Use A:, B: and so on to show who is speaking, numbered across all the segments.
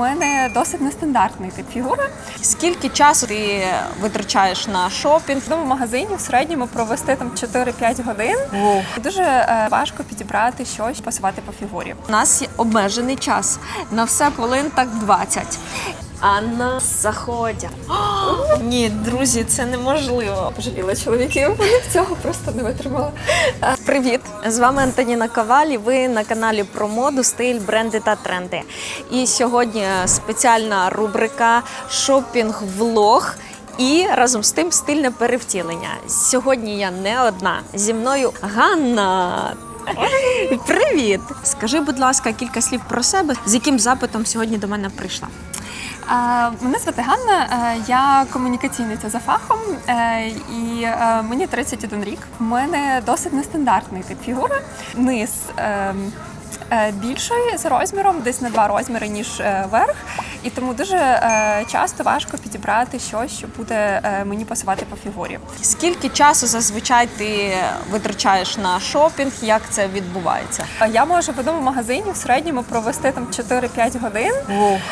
A: мене досить нестандартний тип фігури.
B: Скільки часу ти витрачаєш на шопінг?
A: В магазині в середньому провести там 4-5 годин. І дуже е, важко підібрати щось, пасувати по фігурі.
B: У нас є обмежений час на все хвилин так 20. Анна заходять. О, Ні, друзі, це неможливо.
A: Пожаліла чоловіків, вони цього просто не витримали.
B: Привіт! З вами Антоніна Ковалі. Ви на каналі про моду, стиль, бренди та тренди. І сьогодні спеціальна рубрика шопінг-влог. І разом з тим стильне перевтілення. Сьогодні я не одна. Зі мною Ганна. Привіт! Скажи, будь ласка, кілька слів про себе, з яким запитом сьогодні до мене прийшла.
A: Мене звати Ганна, е, я комунікаційниця за фахом, е, і е, мені 31 рік. У мене досить нестандартний тип фігури. Низ е, е, більший за розміром, десь на два розміри, ніж верх. І тому дуже е, часто важко підібрати щось, що буде е, мені пасувати по фігурі.
B: Скільки часу зазвичай ти витрачаєш на шопінг? Як це відбувається?
A: Я можу в одному магазині в середньому провести там 4-5 годин,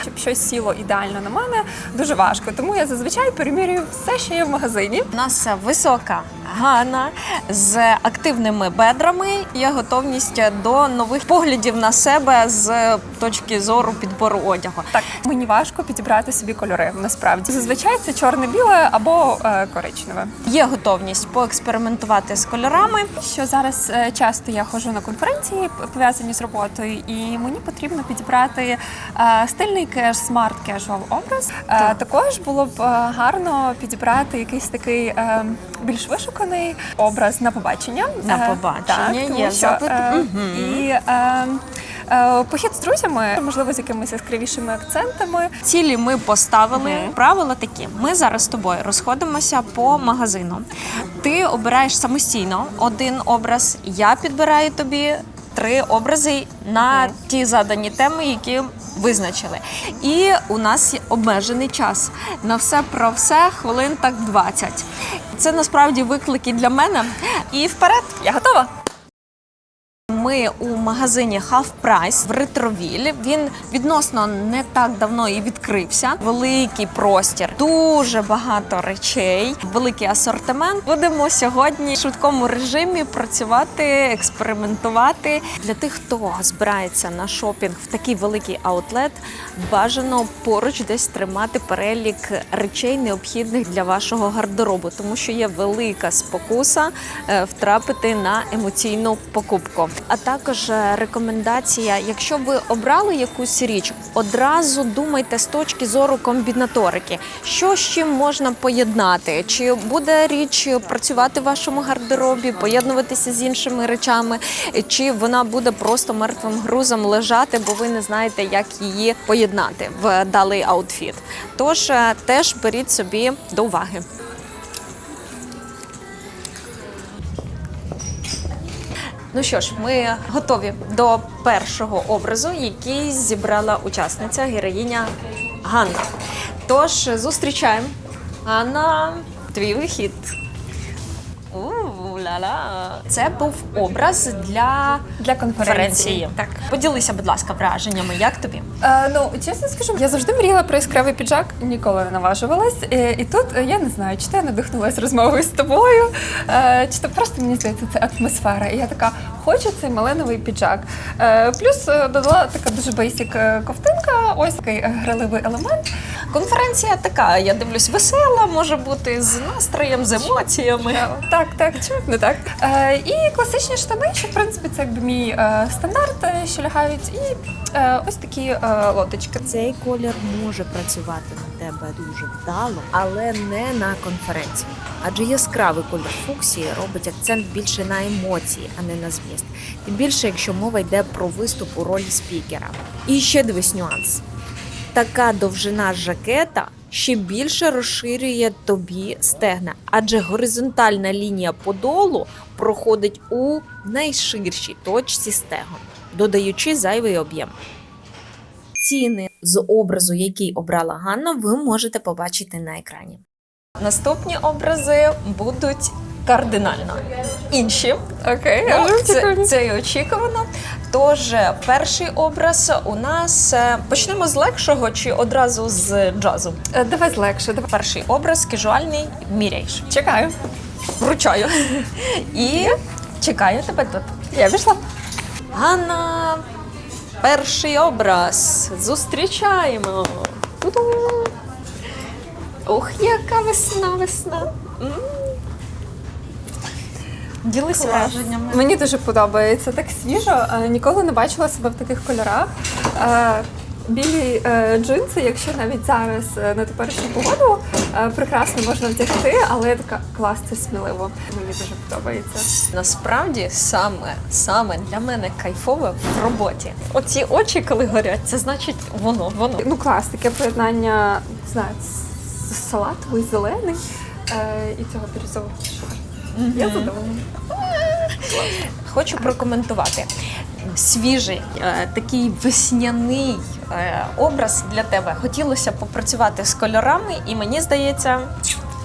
A: щоб щось сіло ідеально на мене. Дуже важко. Тому я зазвичай перемірюю все, що є в магазині.
B: У нас висока Ганна з активними бедрами. Є готовність до нових поглядів на себе з точки зору підбору одягу.
A: Так, мені важко підібрати собі кольори. Насправді зазвичай це чорне-біле або е, коричневе.
B: Є готовність поекспериментувати з кольорами.
A: Що зараз е, часто я ходжу на конференції пов'язані з роботою, і мені потрібно підібрати е, стильний кеш, смарт кежуал образ. Е, також було б е, гарно підібрати якийсь такий е, більш вишуканий образ на побачення.
B: На
A: Е,
B: побачення,
A: так, тому
B: є
A: що,
B: запит.
A: е,
B: Мгм.
A: І е, е, похід з друзями, можливо, з якимись яскравішими акцентами.
B: Цілі ми поставили.
A: Мгм.
B: Правила такі: ми зараз з тобою розходимося по магазину. Ти обираєш самостійно один образ, я підбираю тобі. Три образи на
A: Мгм.
B: ті задані теми, які визначили. І у нас є обмежений час на все про все хвилин так 20. Це насправді виклики для мене. І вперед!
A: Я готова.
B: Ми у магазині Half Price в Ретровіль. Він відносно не так давно і відкрився. Великий простір, дуже багато речей, великий асортимент. Будемо сьогодні в швидкому режимі працювати, експериментувати. Для тих, хто збирається на шопінг в такий великий аутлет, бажано поруч десь тримати перелік речей, необхідних для вашого гардеробу, тому що є велика спокуса е, втрапити на емоційну покупку. А також е, рекомендація: якщо ви обрали якусь річ, одразу думайте з точки зору комбінаторики, що з чим можна поєднати, чи буде річ працювати в вашому гардеробі, поєднуватися з іншими речами, чи вона буде просто мертвим грузом лежати, бо ви не знаєте, як її поєднати в далий аутфіт. Тож е, теж беріть собі до уваги. Ну що ж, ми готові до першого образу, який зібрала учасниця героїня Ганна. Тож зустрічаємо. Ганна, твій вихід. Це був образ для
A: Для конференції. Так.
B: Поділися, будь ласка, враженнями. Як тобі?
A: Е, ну, чесно скажу, я завжди мріяла про яскравий піджак, ніколи не наважувалась. І, і тут е, я не знаю, чи то я надихнулася розмовою з тобою, е, чи то просто мені здається, це атмосфера. І я така, хочу цей малиновий піджак. Е, плюс е, додала така дуже бейсік е, ковтинка, ось такий е, граливий елемент.
B: Конференція така, я дивлюсь, весела, може бути з настроєм, з емоціями.
A: Так, так, чому б не так? Е, і класичні штани, що в принципі це якби мій е, стандарт, е, що лягають, і е, ось такі е, лоточки.
C: Цей колір може працювати на тебе дуже вдало, але не на конференції. Адже яскравий колір фуксії робить акцент більше на емоції, а не на зміст. Тим більше, якщо мова йде про виступ у ролі спікера. І ще дивись нюанс: така довжина жакета ще більше розширює тобі стегна, адже горизонтальна лінія подолу проходить у найширшій точці стегон, додаючи зайвий об'єм. Ціни з образу, який обрала Ганна, ви можете побачити на екрані.
B: Наступні образи будуть кардинально інші.
A: Окей,
B: Ну, це, це і очікувано. Тож е, перший образ у нас е, почнемо з легшого чи одразу з джазу.
A: Е, Давай легше, давай.
B: Перший образ кежуальний міряєш.
A: Чекаю.
B: Вручаю. І чекаю тебе тут.
A: Я пішла.
B: Ганна, перший образ. Зустрічаємо. Ох, яка весна, весна. Ділись враженнями.
A: Мені дуже подобається. Так свіжо. Е, Ніколи не бачила себе в таких кольорах. Е, Білі е, джинси, якщо навіть зараз е, на теперішню погоду е, прекрасно можна вдягти, але я така клас, це сміливо. Мені дуже подобається.
B: Насправді саме саме для мене кайфове в роботі. Оці очі, коли горять, це значить воно, воно.
A: Ну клас, таке поєднання не знаю, салатовий, зелений е, і цього бірюзового шару. Я задоволена.
B: Хочу прокоментувати. Свіжий, е, такий весняний е, образ для тебе. Хотілося попрацювати з кольорами, і мені здається,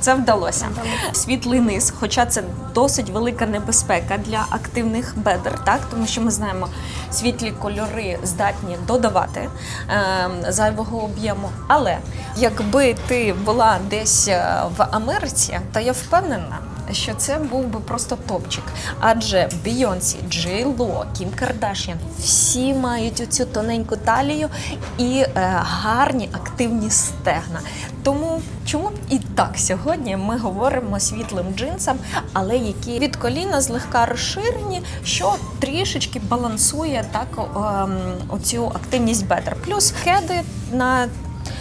B: це вдалося. Світлий низ, хоча це досить велика небезпека для активних бедер, так тому що ми знаємо, світлі кольори здатні додавати е, зайвого об'єму. Але якби ти була десь е, в Америці, то я впевнена. Що це був би просто топчик. Адже Бейонсі, Джей Ло, Кім Кардашян всі мають оцю тоненьку талію і е, гарні активні стегна. Тому чому б і так сьогодні ми говоримо світлим джинсам, але які від коліна злегка розширені, що трішечки балансує так ем, оцю активність бедер. Плюс хеди на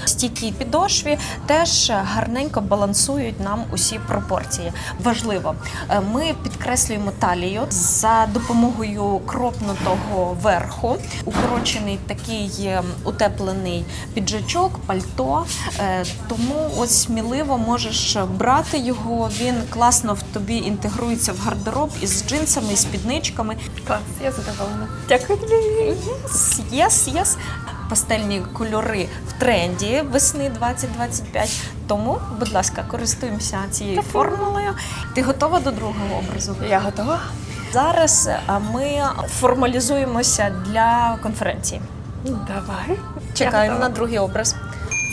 B: Стійкій підошві теж гарненько балансують нам усі пропорції. Важливо, е, ми підкреслюємо талію за допомогою кропнутого верху, укорочений такий е, утеплений піджачок, пальто. Е, Тому ось сміливо можеш брати його. Він класно в тобі інтегрується в гардероб із джинсами, і спідничками.
A: Клас, я задоволена. Дякую тобі.
B: Єс, єс. Пастельні кольори в тренді весни 2025. Тому, будь ласка, користуємося цією формулою. Ти готова до другого образу?
A: Я готова.
B: Зараз ми формалізуємося для конференції.
A: Давай.
B: Чекаємо на другий образ.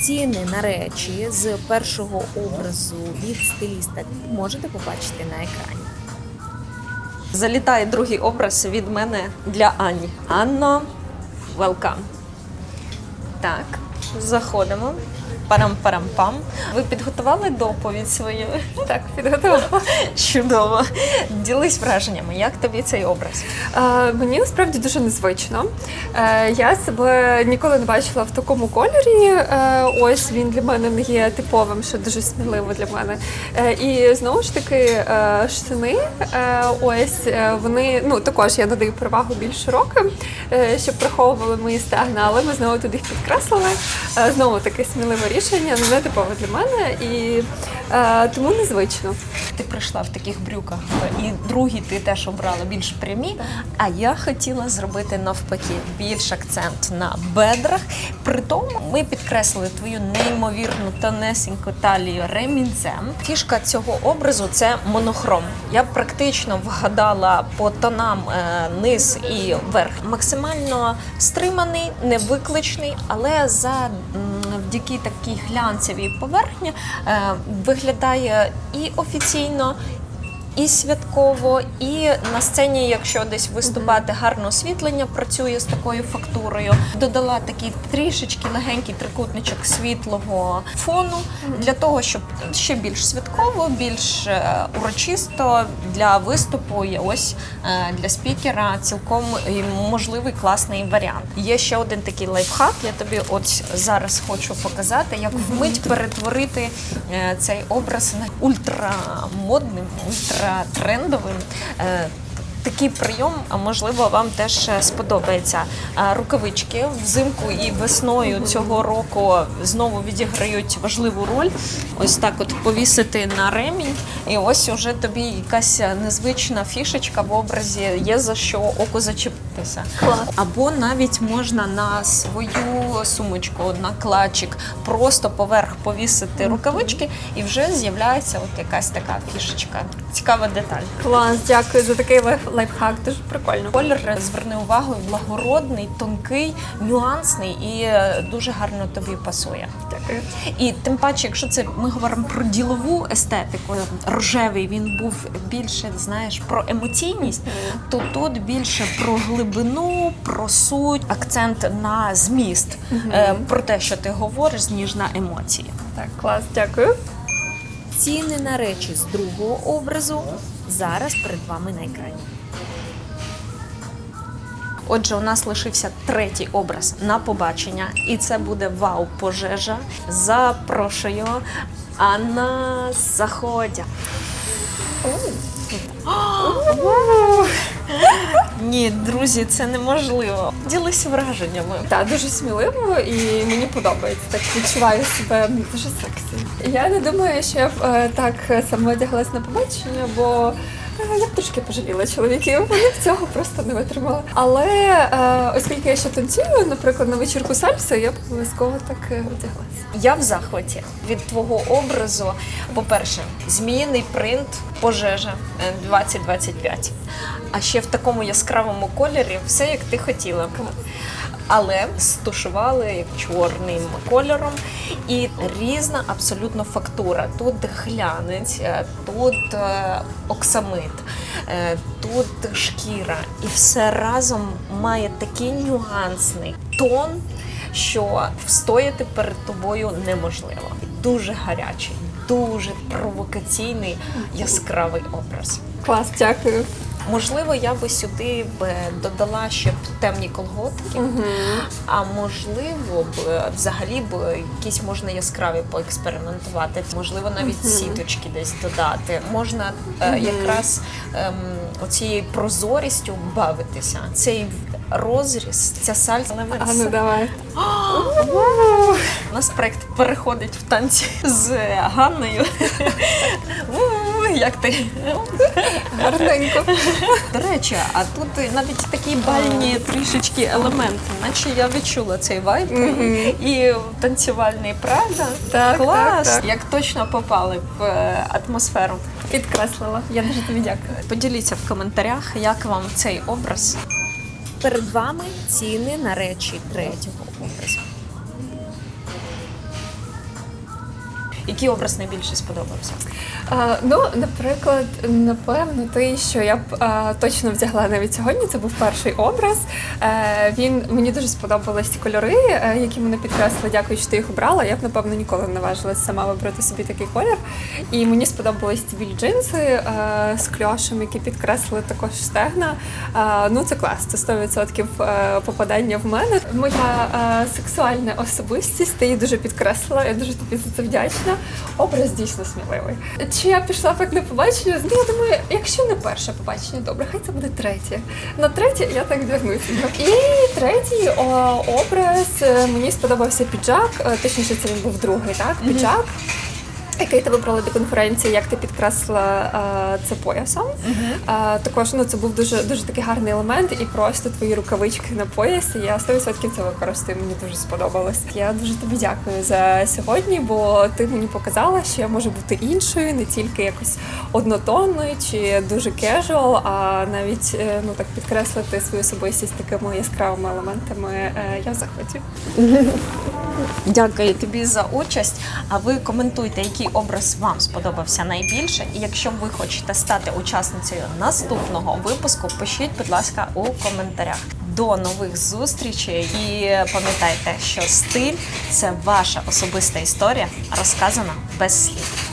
C: Ціни на речі з першого образу від стиліста можете побачити на екрані.
B: Залітає другий образ від мене для Ані. Анно, welcome. Так, заходимо. Парам-парам-пам. Ви підготували доповідь свою?
A: Так, підготувала.
B: Чудово. Ділись враженнями. Як тобі цей образ?
A: Е, мені насправді дуже незвично. Е, я себе ніколи не бачила в такому кольорі. Е, ось він для мене не є типовим, що дуже сміливо для мене. Е, і знову ж таки, е, штани, е, ось е, вони ну також я надаю перевагу більш широким, е, щоб приховували мої стегна, але ми знову туди їх підкреслили. Е, знову таке сміливе рішення, не типове для мене, і е, тому незвично.
B: Ти прийшла в таких брюках, і другий ти теж обрала більш прямі. А я хотіла зробити навпаки більш акцент на бедрах. При тому ми підкреслили твою неймовірну тонесеньку талію ремінцем. Фішка цього образу це монохром. Я практично вгадала по тонам е, низ і верх. Максимально стриманий, невикличний, але за завдяки такій глянцевій поверхні е, виглядає і офіційно. І святково, і на сцені, якщо десь виступати, гарне освітлення працює з такою фактурою. Додала такий трішечки легенький трикутничок світлого фону для того, щоб ще більш святково, більш е, урочисто для виступу. І ось е, для спікера цілком можливий класний варіант. Є ще один такий лайфхак. Я тобі от зараз хочу показати, як вмить перетворити е, цей образ на ультрамодним, ультратрендовим. Е, Такий прийом, а можливо, вам теж е, сподобається. Рукавички взимку і весною цього року знову відіграють важливу роль. Ось так, от повісити на ремінь, і ось уже тобі якась незвична фішечка в образі є за що око зачепити. подивитися.
A: Клас.
B: Або навіть можна на свою сумочку, на клатчик, просто поверх повісити рукавички, і вже з'являється от якась така фішечка. Цікава деталь.
A: Клас, дякую за такий лайф- лайфхак. Дуже прикольно.
B: Колір зверни увагу, благородний, тонкий, нюансний і е, дуже гарно тобі пасує.
A: Дякую.
B: І тим паче, якщо це ми говоримо про ділову естетику, рожевий він був більше, знаєш, про емоційність, то тут більше про глибину, про суть, акцент на зміст, е, про те, що ти говориш, ніж на емоції.
A: Так, клас, дякую.
C: Ціни на речі з другого образу зараз перед вами на екрані.
B: Отже, у нас лишився третій образ на побачення, і це буде вау пожежа. Запрошую. Анна заходя. Ні, друзі, це неможливо. Ділися враженнями.
A: Так, дуже сміливо і мені подобається. Так відчуваю себе дуже сексі. Я не думаю, що я б е, так саме одяглась на побачення, бо е, я б трішки пожаліла чоловіків. Вони б цього просто не витримали. Але е, оскільки я ще танцюю, наприклад, на вечірку сальси, я б обов'язково так е, одяглась.
B: Я в захваті від твого образу. По-перше, зміїний принт пожежа е, 2025. А ще в такому яскравому кольорі все як ти хотіла. Але стушували як чорним кольором і різна абсолютно фактура. Тут глянець, е, тут е, оксамит, е, тут шкіра. І все разом має такий нюансний тон, що встояти перед тобою неможливо. Дуже гарячий, дуже провокаційний, яскравий образ.
A: Клас, дякую.
B: Можливо, я би сюди б додала ще б темні колготки, а можливо б взагалі б якісь можна яскраві поекспериментувати. Можливо, навіть сіточки десь додати. Можна е, якраз ем, оцією прозорістю бавитися. Цей розріз, ця сальса.
A: А ну давай.
B: У нас проект переходить в танці з Ганною. Як ти?
A: Гарненько.
B: До речі, а тут навіть такі бальні трішечки елементи, наче я відчула цей вайб і танцювальний правда.
A: Так,
B: Клас!
A: так, так.
B: Як точно попали в е, атмосферу.
A: Підкреслила. Я дуже тобі дякую.
B: Поділіться в коментарях, як вам цей образ.
C: Перед вами ціни на речі третього
B: Який образ найбільше сподобався?
A: А, ну, наприклад, напевно, той, що я б а, точно вдягла навіть сьогодні, це був перший образ. Е, він мені дуже сподобались кольори, е, які мене підкреслили. Дякую, що ти їх обрала. Я б напевно ніколи не наважилася сама вибрати собі такий колір. І мені сподобались ці білі джинси е, з кльошем, які підкреслили також стегна. Е, ну це клас, це 100% е, попадання в мене. Моя е, сексуальна особистість ти її дуже підкреслила. Я дуже тобі за це вдячна. Образ дійсно сміливий. Чи я пішла так на побачення? Ну, я думаю, якщо не перше побачення, добре, хай це буде третє. На третє я так вдягнуся. І третій о, образ мені сподобався піджак. Точніше, це він був другий, так? Піджак. Який ти вибрала до конференції, як ти підкреслила е, це поясом. Е, також ну, це був дуже дуже такий гарний елемент, і просто твої рукавички на поясі. Я 100% це використаю. Мені дуже сподобалось. Я дуже тобі дякую за сьогодні, бо ти мені показала, що я можу бути іншою, не тільки якось однотонною чи дуже кежуал, а навіть е, ну так підкреслити свою особистість такими яскравими елементами. Е, я в захваті.
B: Дякую тобі за участь. А ви коментуйте, образ вам сподобався найбільше. І якщо ви хочете стати учасницею наступного випуску, пишіть, будь ласка, у коментарях. До нових зустрічей і пам'ятайте, що стиль це ваша особиста історія, розказана без слів.